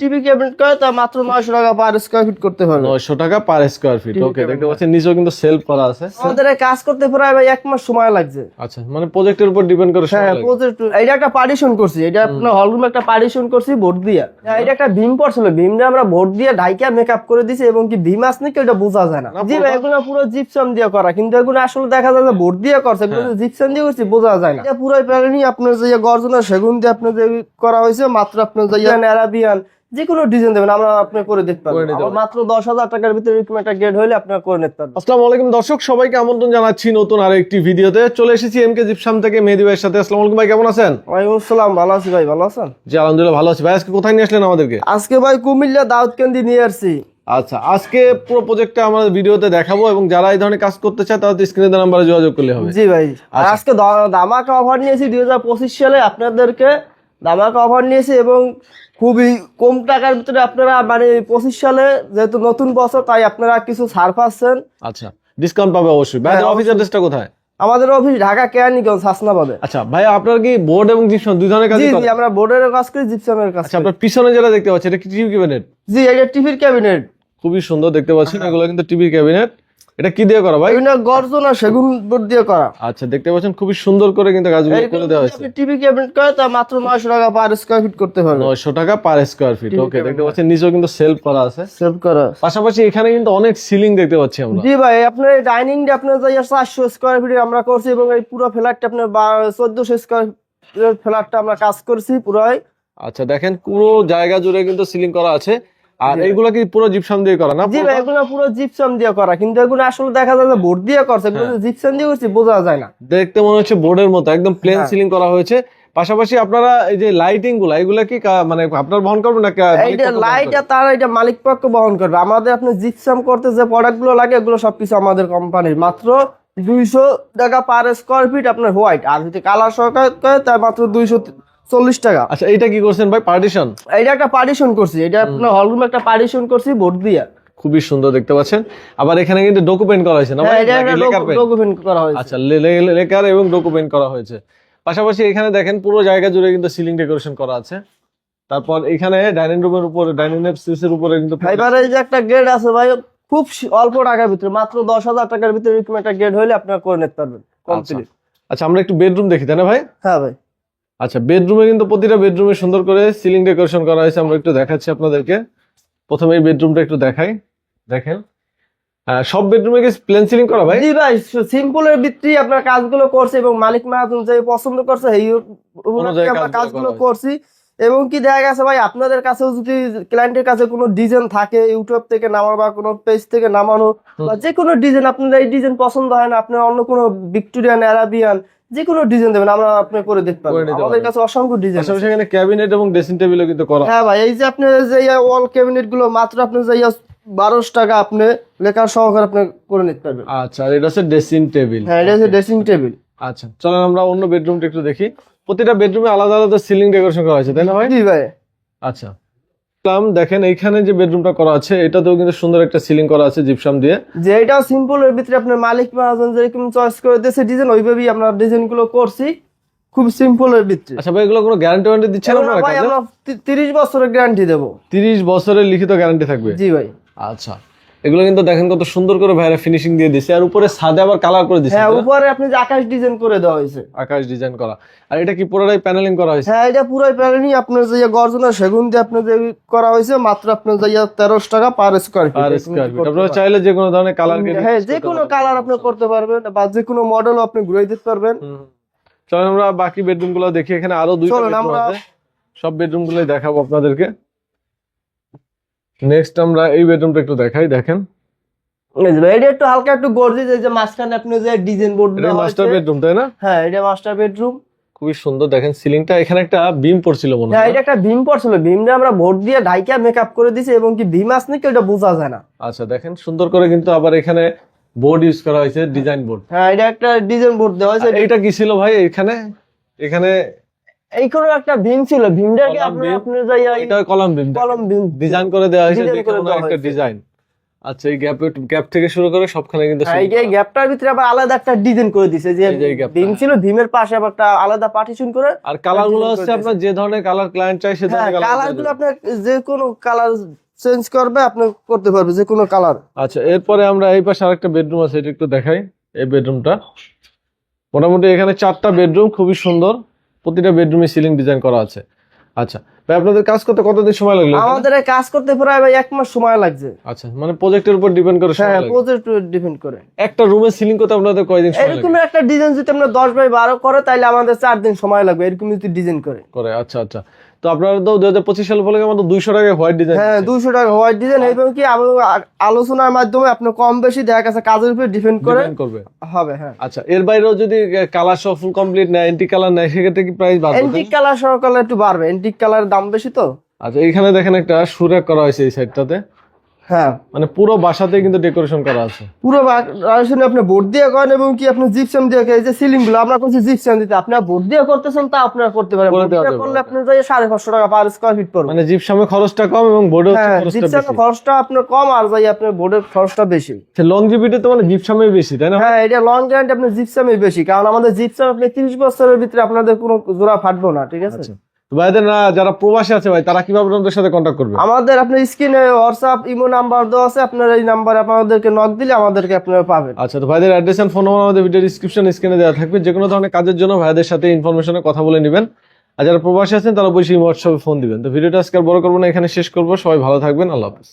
TV cabinet করে তা মাত্র নয়শো টাকা পার স্কোয়ার ফিট করতে পারবে নয়শো টাকা পার স্কোয়ার ফিট ওকে দেখতে পাচ্ছেন নিচেও কিন্তু সেলফ করা আছে। আমাদের কাজ করতে প্রায় ভাই এক মাস সময় লাগছে। আচ্ছা মানে প্রজেক্টের উপর ডিপেন্ড করে হ্যাঁ প্রজেক্ট এটা একটা পার্টিশন করছি এটা আপনার হলরুম একটা পার্টিশন করছি বোর্ড দিয়া। হ্যাঁ, এটা একটা ভীম পড়ছিল ভীমটা আমরা বোর্ড দিয়ে ঢাইকা মেকআপ করে দিছি এবং কি ভীম আসনি কি ওটা বোঝা যায় না। জি ভাই এগুলো পুরো জিপসাম দিয়ে করা কিন্তু এগুলো আসলে দেখা যায় যে বোর্ড দিয়ে করছে এগুলো জিপসাম দিয়ে করছি বোঝা যায় না। এটা পুরো প্যারেনি আপনার যে গর্জনা সেগুন দিয়ে আপনার যে করা হয়েছে মাত্র আপনার যে অ্যারাবিয়ান যে কোনো ডিজাইন দেবেন আমরা আপনি করে দেখতে পারবেন মাত্র দশ হাজার টাকার ভিতরে এরকম একটা গেট হলে আপনার করে নিতে পারবেন। আসসালামু আলাইকুম দর্শক সবাইকে আমন্ত্রণ জানাচ্ছি নতুন আর একটি ভিডিওতে। চলে এসেছি এম কে জিপসাম থেকে মেহেদি ভাইয়ের সাথে। আসসালামু আলাইকুম ভাই কেমন আছেন? ওয়ালাইকুম আসসালাম ভালো আছি ভাই ভালো আছেন? জি আলহামদুলিল্লাহ ভালো আছি ভাই। আজকে কোথায় নিয়ে আসলেন আমাদেরকে? আজকে ভাই কুমিল্লা দাউদকান্দি নিয়ে আসছি। আচ্ছা আজকে পুরো প্রজেক্টটা আমরা ভিডিওতে দেখাবো এবং যারা এই ধরনের কাজ করতে চায় তারা স্ক্রিনে নাম্বারে যোগাযোগ করলে হবে। জি ভাই আচ্ছা। আজকে দ- ধামাকা অফার নিয়েছি দুই হাজার পঁচিশ সালে। আপনাদেরকে ধামাকা অফার নিয়েছি এবং খুবই কম টাকার ভিতরে আপনারা মানে পঁচিশ সালে যেহেতু নতুন বছর তাই আপনারা কিছু ছাড় পাচ্ছেন। আচ্ছা ডিসকাউন্ট পাবে অবশ্যই। ভাই অফিস অ্যাড্রেসটা কোথায়? আমাদের অফিস ঢাকা কেরানীগঞ্জ হাসনাবাদে আচ্ছা ভাই আপনার কি বোর্ড এবং জিপসাম দুই ধরনের কাজ জি জি আমরা বোর্ডের কাজ করি জিপসামের কাজ আচ্ছা আপনার পিছনে যেটা দেখতে পাচ্ছেন এটা কি টিভি ক্যাবিনেট জি এটা টিভির ক্যাবিনেট খুবই সুন্দর দেখতে পাচ্ছেন এগুলো কিন্তু টিভির ক্যাবিনেট এটা কি দিয়ে করা ভাই? বিভিন্ন গর্জন আর সেগুন বোর্ড দিয়ে করা। আচ্ছা দেখতে পাচ্ছেন খুবই সুন্দর করে কিন্তু কাজগুলো করে দেওয়া হয়েছে। টিভি ক্যাবিনেট করে তা মাত্র নয়শো টাকা পার স্কোয়ার ফিট করতে পারবে নয়শো টাকা পার স্কোয়ার ফিট ওকে দেখতে পাচ্ছেন নিচেও কিন্তু সেলফ করা আছে। সেলফ করা। পাশাপাশি এখানে কিন্তু অনেক সিলিং দেখতে পাচ্ছি আমরা। জি ভাই আপনার ডাইনিং ডাইনিং আপনার যাই চারশো স্কোয়ার ফিট আমরা করছি এবং এই পুরো ফ্ল্যাটটা আপনার চোদ্দশো স্কোয়ার ফ্ল্যাটটা আমরা কাজ করছি পুরোই। আচ্ছা দেখেন পুরো জায়গা জুড়ে কিন্তু সিলিং করা আছে। আর এইগুলো কি পুরো জিপসাম দিয়ে করা না জি ভাই এগুলো পুরো জিপসাম দিয়ে করা কিন্তু এগুলো আসলে দেখা যায় যে বোর্ড দিয়ে করছে এগুলো জিপসাম দিয়ে করছি বোঝা যায় না। দেখতে মনে হচ্ছে বোর্ডের মতো একদম প্লেন হ্যাঁ। সিলিং করা হয়েছে। পাশাপাশি আপনারা এই যে লাইটিংগুলা এগুলা কি মানে আপনার বহন করবেন না লাইট করবে? আর তার এটা মালিক পক্ষ বহন করবে। আমাদের আপনি জিপসাম করতে যে প্রোডাক্টগুলো লাগে এগুলো সবকিছু আমাদের কোম্পানির মাত্র দুইশো টাকা পার স্কোয়ার ফিট আপনার হোয়াইট আর যদি কালার সরকার করে তাই মাত্র দুইশো চল্লিশ টাকা। আচ্ছা এইটা কি করছেন ভাই? পার্টিশন এটা একটা পার্টিশন করছি এটা আপনার হলরুম একটা পার্টিশন করছি বোর্ড দিয়ে। খুবই সুন্দর দেখতে পাচ্ছেন। আবার এখানে কিন্তু ডকুমেন্ট করা হয়েছে না হ্যাঁ এটা ডকুমেন্ট করা হয়েছে। আচ্ছা লেকার এবং ডকুমেন্ট করা হয়েছে। পাশাপাশি এখানে দেখেন পুরো জায়গা জুড়ে কিন্তু সিলিং ডেকোরেশন করা আছে। তারপর এখানে ডাইনিং রুমের উপরে ডাইনিং স্পেসের উপরে কিন্তু এই যে একটা গেট আছে ভাই খুব অল্প টাকার ভিতরে মাত্র দশ হাজার টাকার ভিতরে এরকম একটা গেট হলে আপনারা করে নিতে পারবেন কমপ্লিট আচ্ছা আমরা একটু বেডরুম দেখি তাই না ভাই? হ্যাঁ ভাই। আচ্ছা বেডরুমে কিন্তু প্রতিটা বেডরুমে সুন্দর করে সিলিং ডেকোরেশন করা হয়েছে। আমরা একটু দেখাচ্ছি আপনাদেরকে। প্রথমে এই বেডরুমটা একটু দেখাই। দেখেন। আহ, সব বেডরুমে কি প্লেন সিলিং করা ভাই? জি ভাই সিম্পলের ভিত্তি আপনার কাজগুলো করছে এবং মালিক মাহাতুন যে পছন্দ করছে এই আমরা কাজগুলো কাজগুলো করছি। এবং কি দেখা গেছে ভাই আপনাদের কাছেও যদি ক্লায়েন্টের কাছে কোনো ডিজাইন থাকে ইউটিউব থেকে নামানো বা কোনো পেজ থেকে নামানো বা যে কোনো ডিজাইন আপনার এই ডিজাইন পছন্দ হয় না আপনার অন্য কোনো ভিক্টোরিয়ান অ্যারাবিয়ান যে কোনো ডিজাইন দেবেন আমরা আপনি করে দেখতে পারবেন আমাদের কাছে অসংখ্য ডিজাইন পাশাপাশি এখানে ক্যাবিনেট এবং ড্রেসিং টেবিলও কিন্তু করা। হ্যাঁ ভাই এই যে আপনি যে ওয়াল ক্যাবিনেটগুলো মাত্র আপনি যে বারোশো টাকা আপনি লেখার সহকারে আপনি করে নিতে পারবেন। আচ্ছা আর এটা হচ্ছে ড্রেসিং টেবিল হ্যাঁ এটা হচ্ছে ড্রেসিং টেবিল আচ্ছা চলেন আমরা অন্য বেডরুমটা একটু দেখি। প্রতিটা বেডরুমে আলাদা আলাদা সিলিং ডেকোরেশন করা হয়েছে তাই না ভাই? জি ভাই। আচ্ছা। দেখেন এইখানে যে বেডরুমটা করা আছে এটাতেও কিন্তু সুন্দর একটা সিলিং করা আছে জিপসাম দিয়ে। যে এটা সিম্পল এর ভিতরে আপনার মালিক মহাজন যেরকম চয়েস করে দিয়েছে ডিজাইন ওইভাবেই আমরা ডিজাইনগুলো করছি। খুব সিম্পল এর ভিতরে। আচ্ছা ভাই এগুলো কোনো গ্যারান্টি ওয়ারেন্টি দিচ্ছেন না ভাই আমরা তি- তিরিশ বছরের গ্যারান্টি দেবো। তিরিশ বছরের লিখিত গ্যারান্টি থাকবে? জি ভাই। আচ্ছা। এগুলো কিন্তু দেখেন কত সুন্দর করে ভাইরা ফিনিশিং দিয়ে দিছে। আর উপরে সাদে আবার কালার করে দিছে হ্যাঁ উপরে আপনি যে আকাশ ডিজাইন করে দেওয়া হয়েছে। আকাশ ডিজাইন করা। আর এটা কি পুরোটাই প্যানেলিং করা হয়েছে? হ্যাঁ এটা পুরোই প্যারেনি আপনার যে গর্জনা সেগুন দিয়ে আপনার যে করা হয়েছে মাত্র আপনার যে তেরোশো টাকা পার স্কোয়ার আর স্কোয়ার ফিট আপনারা চাইলে যে কোনো ধরনের কালার হ্যাঁ যে কোনো কালার আপনি করতে পারবেন বা যে কোনো মডেল আপনি ঘুরাই দিতে পারবেন। চলেন আমরা বাকি বেডরুমগুলো দেখি এখানে আরও দুইটা আমরা- আছে। সব বেডরুম গুলোই দেখাবো আপনাদেরকে। নেক্সট আমরা এই বেডরুমটা একটু দেখাই দেখেন। এই যে ভাই, এটা একটু হালকা একটু গর্জিয়াস এই যে মাঝখানে আপনি যে ডিজাইন বোর্ড এটা মাস্টার বেডরুম তাই না? হ্যাঁ এটা মাস্টার বেডরুম খুবই সুন্দর দেখেন সিলিংটা এখানে একটা বিম পড়ছিল মনে হ্যাঁ হয় এটা একটা ভীম পড়ছিল। ভীমটা আমরা ভোট দিয়ে ঢাইকা মেকআপ করে দিয়েছি এবং কি ভীম আসনি কি এটা বোঝা যায় না। আচ্ছা দেখেন সুন্দর করে কিন্তু আবার এখানে বোর্ড ইউজ করা হয়েছে ডিজাইন বোর্ড হ্যাঁ এটা একটা ডিজাইন বোর্ড দেওয়া হয়েছে। এটা কি ছিল ভাই এখানে? এখানে এইখানে একটা ভীম ছিল ভীমটাকে আপনি ভীম। আপনি যাইয়া এটা কলাম বিম কলম ভীম। ডিজাইন করে দেওয়া হয়েছে কোনো একটা ডিজাইন। আচ্ছা এই গ্যাপ গ্যাপ থেকে শুরু করে সবখানে কিন্তু হ্যাঁ, এই গ্যাপটার ভিতরে আবার আলাদা একটা ডিজাইন করে দিছে যে এই ভীম ছিল ভীমের পাশে আবার একটা আলাদা পার্টিশন করে আর কালারগুলো হচ্ছে আপনার যে ধরনের কালার ক্লায়েন্ট চাই সে হ্যাঁ ধরনের কালার কালারগুলো আপনার যে কোনো কালার চেঞ্জ করবে আপনি করতে পারবে যে কোনো কালার। আচ্ছা এরপরে আমরা এই পাশে আরেকটা বেডরুম আছে এটা একটু দেখাই এই বেডরুমটা মোটামুটি এখানে চারটা বেডরুম খুবই সুন্দর। প্রতিটা বেডরুমে সিলিং ডিজাইন করা আছে। আচ্ছা ভাই আপনাদের কাজ করতে কতদিন সময় লাগল আমাদের কাজ করতে প্রায় ভাই এক মাস সময় লাগছে। আচ্ছা মানে প্রজেক্টের উপর ডিপেন্ড করে হ্যাঁ প্রজেক্ট ডিপেন্ড করে। একটা সিলিং করতে আপনাদের কয়দিন সময় এরকম একটা ডিজাইন যদি আমরা দশ বাই বারো করে তাহলে আমাদের চার দিন সময় লাগবে এরকম যদি ডিজাইন করে। করে আচ্ছা আচ্ছা। তো আপনারা তো দুই হাজার পঁচিশ সাল বলে আমাদের হোয়াইট ডিজাইন হ্যাঁ দুশো টাকা হোয়াইট ডিজাইন এবং কি আলোচনার মাধ্যমে আপনি কম বেশি দেখা গেছে কাজের উপর ডিপেন্ড করে করবে। হবে হ্যাঁ। আচ্ছা এর বাইরেও যদি কালার সহ ফুল কমপ্লিট নেয় এন্টি কালার নেয় সেক্ষেত্রে কি প্রাইস বাড়বে? কালার সহ কালার একটু বাড়বে। এন্টিক কালারের দাম বেশি তো? আচ্ছা এখানে দেখেন একটা সুরাক করা হয়েছে এই সাইডটাতে। হ্যাঁ। মানে পুরো বাসাতেই কিন্তু ডেকোরেশন করা আছে। পুরো রাজস্থানে আপনি বোর্ড দিয়ে করেন এবং কি আপনি জিপসাম দিয়ে এই যে সিলিংগুলো আমরা করছি জিপসাম দিতে। আপনি বোর্ড দিয়ে করতেছেন তা আপনারা করতে পারেন। করলে আপনি পাঁচশো টাকা পার স্কোয়ার ফিট পড়বে। মানে জিপসামে খরচটা কম এবং বোর্ডে হ্যাঁ খরচটা আপনার কম আর যাই আপনার বোর্ডের খরচটা বেশি। লংজিভিটি তো মানে জিপসামে বেশি তাই না হ্যাঁ এটা লং গ্যারান্টি আপনার বেশি। কারণ আমাদের জিপসাম আপনি তিরিশ বছরের ভিতরে আপনাদের কোনো জোড়া ফাটবো না ঠিক আছে? আচ্ছা। ভাইদের না যারা প্রবাসী আছে ভাই তারা কীভাবে আপনাদের সাথে কন্ট্যাক্ট করবে? আমাদের আপনার স্ক্রিনে হোয়াটসঅ্যাপ ইমো নাম্বার দেওয়া আছে আপনার এই নাম্বারে আপনাদেরকে নক দিলে আমাদেরকে আপনারা পাবেন। আচ্ছা তো ভাইদের অ্যাড্রেস এন্ড ফোন নাম্বার আমাদের ভিডিও ডিসক্রিপশন স্ক্রিনে দেওয়া থাকবে। যে কোনো ধরনের কাজের জন্য ভাইদের সাথে ইনফরমেশনে কথা বলে নেবেন। আর যারা প্রবাসী আছেন তারা অবশ্যই হোয়াটসঅ্যাপে ফোন দিবেন। তো ভিডিওটা আজকে বড় করব না এখানে শেষ করব। সবাই ভালো থাকবেন আল্লাহ হাফিজ।